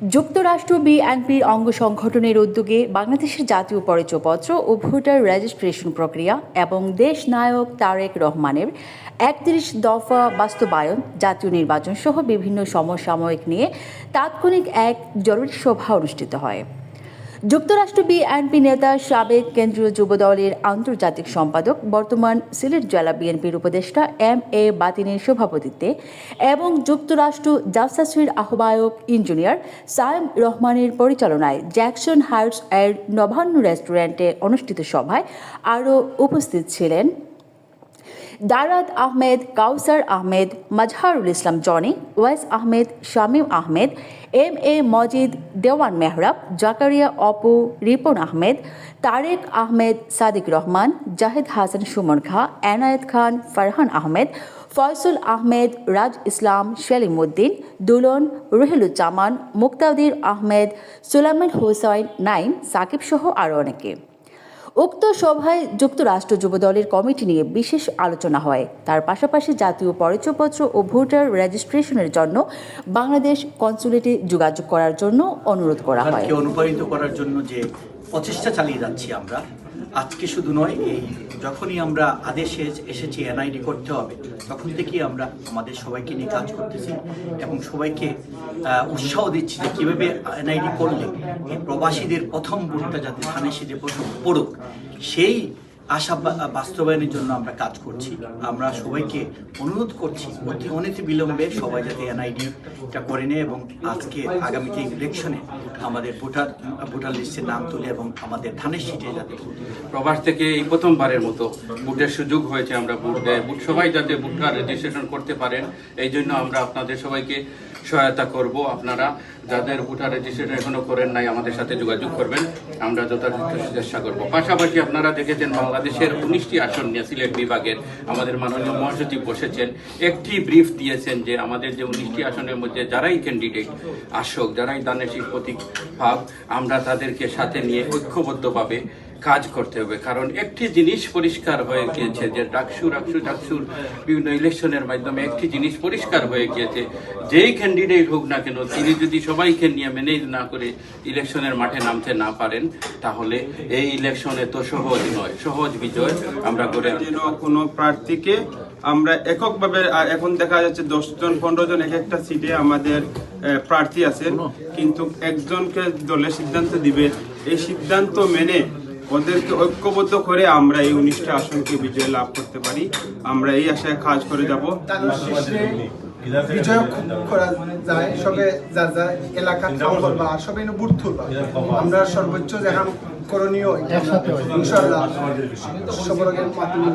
যুক্তরাষ্ট্র বিএনপির অঙ্গ সংগঠনের উদ্যোগে বাংলাদেশের জাতীয় পরিচয়পত্র ও ভোটার রেজিস্ট্রেশন প্রক্রিয়া এবং দেশ নায়ক তারেক রহমানের একত্রিশ দফা বাস্তবায়ন, জাতীয় নির্বাচন সহ বিভিন্ন সমসাময়িক নিয়ে তাৎক্ষণিক এক জরুরি সভা অনুষ্ঠিত হয়। যুক্তরাষ্ট্র বিএনপি নেতা সাবেক কেন্দ্রীয় যুব দলের আন্তর্জাতিক সম্পাদক, বর্তমান সিলেট জেলা বিএনপির উপদেষ্টা এম এ বাতিনের সভাপতিত্বে এবং যুক্তরাষ্ট্র জাসাসির আহ্বায়ক ইঞ্জিনিয়ার সায়েম রহমানের পরিচালনায় জ্যাকসন হার্টস এর নবান্ন রেস্টুরেন্টে অনুষ্ঠিত সভায় আরও উপস্থিত ছিলেন। দারাদ আহমেদ, কাউসার আহমেদ, মাজহারুল ইসলাম জনি, ওয়াইস আহমেদ, শামীম আহমেদ, এম এ মজিদ, দেওয়ান মেহরাব, জাকারিয়া অপু, রিপন আহমেদ, তারেক আহমেদ, সাদিক রহমান, জাহেদ হাসান, সুমন খা, এনায়েত খান, ফারহান আহমেদ, ফয়সুল আহমেদ, রাজ ইসলাম, সেলিম উদ্দিন, দুলন, রুহেলুজ্জামান মুক্তাউদ্দিন আহমেদ, সুলাইমান হোসাইন, নাইম, সাকিব সহ আরও অনেকে। উক্ত সভায় যুক্তরাষ্ট্র যুবদলের কমিটি নিয়ে বিশেষ আলোচনা হয়। তার পাশাপাশি জাতীয় পরিচয়পত্র ও ভোটার রেজিস্ট্রেশনের জন্য বাংলাদেশ কনসুলেটে যোগাযোগ করার জন্য অনুরোধ করা হয়। অনুপ্রাণিত করার জন্য যে প্রচেষ্টা চালিয়ে যাচ্ছি আমরা। আজকে শুধু নয়, এই যখনই আমরা আদেশে এসেছি এনআইডি করতে হবে, তখন থেকেই আমরা আমাদের সবাইকে নিয়ে কাজ করতেছি এবং সবাইকে উৎসাহ দিচ্ছি যে কীভাবে এনআইডি করলে প্রবাসীদের প্রথম ভোটটা যাতে ধানে সেজে পড়ুক, সেই আশা বাস্তবায়নের জন্য আমরা কাজ করছি। আমরা সবাইকে অনুরোধ করছি, অতি অনতি বিলম্বে সবাই যাতে এনআইডিটা করে নেয় এবং আজকে আগামীতে ইলেকশনে আমাদের ভোটার ভোটার লিস্টে নাম তুলে এবং আমাদের ধানের সিটে যাতে প্রবাস থেকে এই প্রথমবারের মতো বুটের সুযোগ হয়েছে, আমরা বুট দেয়। বুট সবাই যাতে বুটটা রেজিস্ট্রেশন করতে পারেন, এই জন্য আমরা আপনাদের সবাইকে সহায়তা করব আপনারা। যাদের ভোটার রেজিস্ট্রেশন এখনও করেন নাই, আমাদের সাথে যোগাযোগ করবেন। আমরা যথাযথ চেষ্টা করব। পাশাপাশি আপনারা দেখেছেন বাংলাদেশের উনিশটি আসন নিয়ে সিলেট বিভাগের আমাদের মাননীয় মহাসচিব বসেছেন। একটি ব্রিফ দিয়েছেন যে আমাদের যে উনিশটি আসনের মধ্যে যারাই ক্যান্ডিডেট আসক, যারাই দানের প্রতীক পাক আমরা তাদেরকে সাথে নিয়ে ঐক্যবদ্ধভাবে কাজ করতে হবে, কারণ একটি জিনিস পরিষ্কার হয়ে গিয়েছে যে ডাকসু ডাকসু ডাকসুর বিভিন্ন ইলেকশনের মাধ্যমে একটি জিনিস পরিষ্কার হয়ে গিয়েছে। যেই ক্যান্ডিডেট হোক না কেন, তিনি যদি সবাইকে নিয়ে মেনেজ না করে ইলেকশনের মাঠে নামতে না পারেন, তাহলে এই ইলেকশনে তো সহজ নয়, সহজ বিজয় আমরা করে কোনো প্রার্থীকে আমরা এককভাবে এখন দেখা যাচ্ছে দশ জন পনেরো জন এক একটা সিটে আমাদের প্রার্থী আছেন, কিন্তু একজনকে দলের সিদ্ধান্ত দিবে। এই সিদ্ধান্ত মেনে ওদেরকে ঐক্যবদ্ধ করে আমরা এই উনিশটা আসনকে বিজয় লাভ করতে পারি। আমরা এই আশায় কাজ করে যাব। বিজয় করা সবে এলাকা সবাই বুট তুলবা আমরা সর্বোচ্চ করণীয় ইনশাল্লাহ মাধ্যমে